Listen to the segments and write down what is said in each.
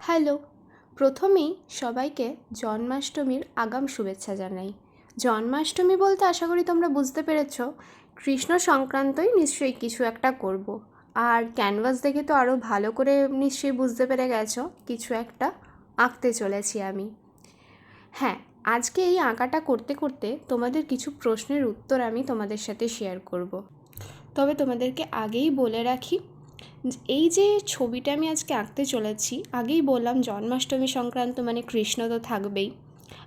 Hello প্রথমেই সবাইকে জন্মাষ্টমীর আগাম শুভেচ্ছা জানাই জন্মাষ্টমী বলতে আশা করি তোমরা বুঝতে পেরেছ, কৃষ্ণ সংক্রান্তই নিশ্চয়ই কিছু একটা করব। আর ক্যানভাস দেখে তো আরও ভালো করে নিশ্চয়ই বুঝতে পেরে গেছো, কিছু একটা আঁকতে চলেছি আমি হ্যাঁ আজকে এই আঁকাটা করতে করতে তোমাদের কিছু প্রশ্নের উত্তর আমি তোমাদের সাথে শেয়ার করব। তবে তোমাদেরকে আগেই বলে রাখি এই যে ছবিটা আমি আজকে আঁকতে চলেছি, আগেই বললাম জন্মাষ্টমী সংক্রান্ত মানে কৃষ্ণ তো থাকবেই।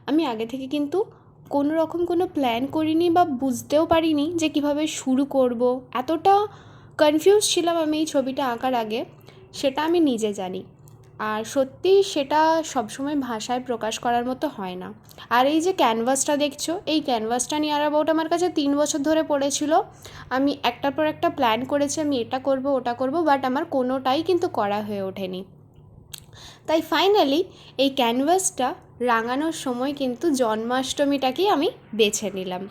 আমি আগে থেকে কিন্তু কোনো রকম কোনো প্ল্যান করিনি বা বুঝতেও পারিনি যে কীভাবে শুরু করব। এতটা কনফিউজ ছিলাম আমি এই ছবিটা আঁকার আগে, সেটা আমি নিজে জানি। আর সত্যি সেটা সবসময় ভাষায় প্রকাশ করার মতো হয় না। আর এই যে ক্যানভাসটা দেখছ, এই ক্যানভাসটা নিয়ে আর অ্যাবাউট আমার কাছে তিন বছর ধরে পড়েছিল। আমি একটার পর একটা প্ল্যান করেছি, আমি এটা করব, ওটা করব বাট আমার কোনোটাই কিন্তু করা হয়ে ওঠেনি। তাই ফাইনালি এই ক্যানভাসটা রাঙানোর সময় কিন্তু জন্মাষ্টমীটাকেই আমি বেছে নিলাম।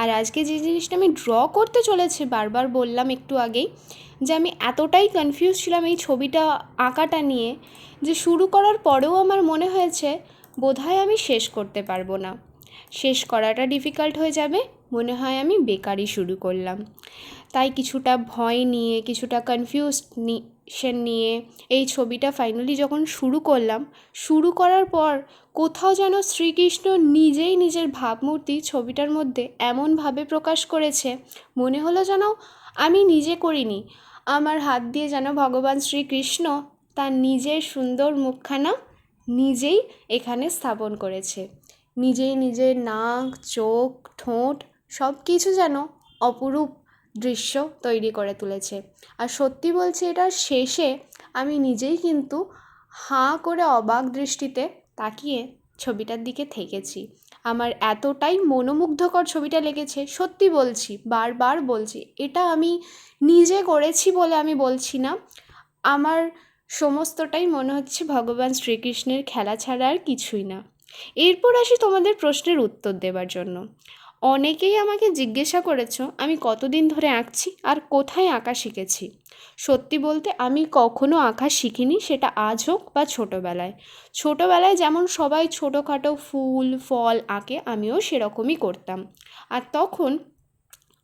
আর আজকে যে জিনিসটা আমি ড্র করতে চলেছি, বারবার বললাম একটু আগেই, যে আমি এতটাই কনফিউজ ছিলাম এই ছবিটা আঁকাটা নিয়ে, যে শুরু করার পরেও আমার মনে হয়েছে, বোধহয় আমি শেষ করতে পারব না। শেষ করাটা ডিফিকাল্ট হয়ে যাবে। মনে হয় আমি বেকারই শুরু করলাম। তাই কিছুটা ভয় নিয়ে, কিছুটা কনফিউজ কনফিউশন নিয়ে এই ছবিটা ফাইনালি যখন শুরু করলাম, শুরু করার পর কোথাও যেন শ্রীকৃষ্ণ নিজেই নিজের ভাবমূর্তি ছবিটার মধ্যে এমনভাবে প্রকাশ করেছে। মনে হলো যেন আমি নিজে করিনি। আমার হাত দিয়ে যেন ভগবান শ্রীকৃষ্ণ তার নিজের সুন্দর মুখখানা নিজেই এখানে স্থাপন করেছে। নিজেই নিজের নাক, চোখ, ঠোঁট সব কিছু যেন অপরূপ দৃশ্য তৈরি করে তুলেছে। আর সত্যি বলছি এটার শেষে আমি নিজেই কিন্তু হাঁ করে অবাক দৃষ্টিতে তাকিয়ে ছবিটার দিকে থেকেছি। আমার এতটাই মনোমুগ্ধকর ছবিটা লেগেছে, সত্যি বলছি, বারবার বলছি, এটা আমি নিজে করেছি বলে আমি বলছি না। আমার সমস্তটাই মনে হচ্ছে ভগবান শ্রীকৃষ্ণের খেলা ছাড়া আর কিছুই না। এরপর আসি তোমাদের প্রশ্নের উত্তর দেবার জন্য। অনেকেই আমাকে জিজ্ঞাসা করেছ, আমি কতদিন ধরে আঁকছি আর কোথায় আঁকা শিখেছি। সত্যি বলতে আমি কখনো আঁকা শিখিনি, সেটা আজ হোক বা ছোটোবেলায়। ছোটোবেলায় যেমন সবাই ছোটোখাটো ফুল, ফল আঁকে, আমিও সেরকমই করতাম। আর তখন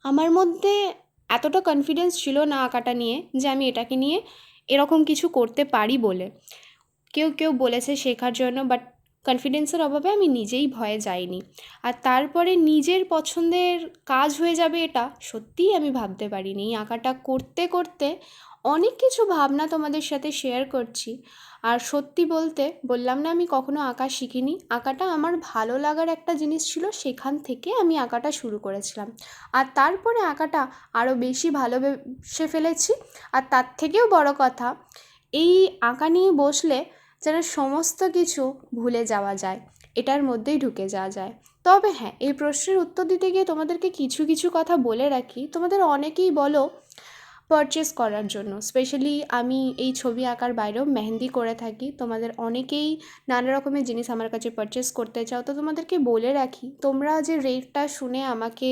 আমার মধ্যে এতটা কনফিডেন্স ছিল না আঁকাটা নিয়ে যে আমি এটাকে নিয়ে এরকম কিছু করতে পারি বলে। কেউ কেউ বলেছে শেখার জন্য বাট কনফিডেন্সের অভাবে আমি নিজেই ভয়ে যাইনি। আর তারপরে নিজের পছন্দের কাজ হয়ে যাবে এটা, সত্যিই আমি ভাবতে পারিনি। এই আঁকাটা করতে করতে অনেক কিছু ভাবনা তোমাদের সাথে শেয়ার করছি। আর সত্যি বলতে, বললাম না আমি কখনো আঁকা শিখিনি। আঁকাটা আমার ভালো লাগার একটা জিনিস ছিল, সেখান থেকে আমি আঁকাটা শুরু করেছিলাম। আর তারপরে আঁকাটা আরও বেশি ভালোবেসে ফেলেছি। আর তার থেকেও বড় কথা, এই আঁকা নিয়ে বসলে যেন সমস্ত কিছু ভুলে যাওয়া যায়, এটার মধ্যেই ঢুকে যাওয়া যায়। তবে হ্যাঁ এই প্রশ্নের উত্তর দিতে গিয়ে তোমাদেরকে কিছু কিছু কথা বলে রাখি। তোমাদের অনেকেই বলো পারচেস করার জন্য। স্পেশালি আমি এই ছবি আঁকার বাইরেও মেহেন্দি করে থাকি। তোমাদের অনেকেই নানা রকমের জিনিস আমার কাছে পারচেস করতে চাও। তো তোমাদেরকে বলে রাখি, তোমরা যে রেটটা শুনে আমাকে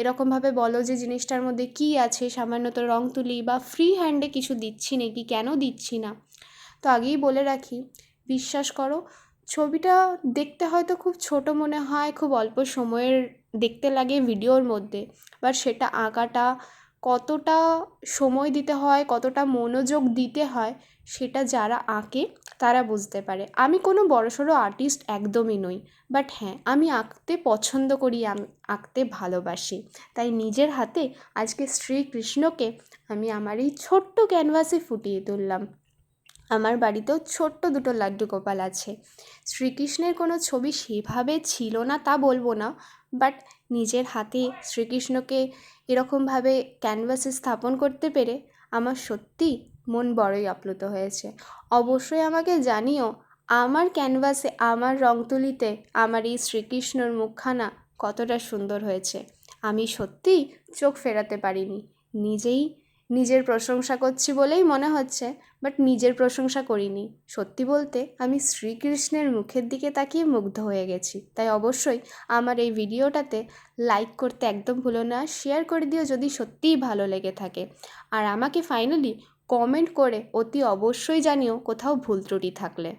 এরকমভাবে বলো যে জিনিসটার মধ্যে কী আছে, সামান্যত রং তুলি বা ফ্রি হ্যান্ডে কিছু দিচ্ছি নাকি? কেন দিচ্ছি না? তো আগেই বলে রাখি, বিশ্বাস করো, ছবিটা দেখতে হয়তো খুব ছোট মনে হয়, খুব অল্প সময়ের দেখতে লাগে ভিডিওর মধ্যে বাট সেটা আঁকাটা কতটা সময় দিতে হয়, কতটা মনোযোগ দিতে হয়, সেটা যারা আঁকে তারা বুঝতে পারে। আমি কোনো বড়সড় আর্টিস্ট একদমই নই বাট হ্যাঁ আমি আঁকতে পছন্দ করি, আমি আঁকতে ভালোবাসি। তাই নিজের হাতে আজকে শ্রীকৃষ্ণকে আমি আমার এই ছোট্ট ক্যানভাসে ফুটিয়ে তুললাম। আমার বাড়িতেও ছোট্ট দুটো লাড্ডু গোপাল আছে। শ্রীকৃষ্ণের কোনো ছবি সেভাবে ছিল না তা বলব না বাট নিজের হাতে শ্রীকৃষ্ণকে এরকমভাবে ক্যানভাসে স্থাপন করতে পেরে আমার সত্যি মন বড়ই আপ্লুত হয়েছে। অবশ্যই আমাকে জানিও, আমার ক্যানভাসে আমার রং তুলিতে আমার এই শ্রীকৃষ্ণর মুখখানা কতটা সুন্দর হয়েছে। আমি সত্যিই চোখ ফেরাতে পারিনি। নিজেই নিজের প্রশংসা করছি বলেই মনে হচ্ছে বাট নিজের প্রশংসা করিনি। সত্যি বলতে, আমি শ্রীকৃষ্ণের মুখের দিকে তাকিয়ে মুগ্ধ হয়ে গেছি। তাই অবশ্যই আমার এই ভিডিওটাতে লাইক করতে একদম ভুলো না শেয়ার করে দিও যদি সত্যিই ভালো লেগে থাকে। আর আমাকে ফাইনালি কমেন্ট করে অতি অবশ্যই জানিও কোথাও ভুল ত্রুটি থাকলে।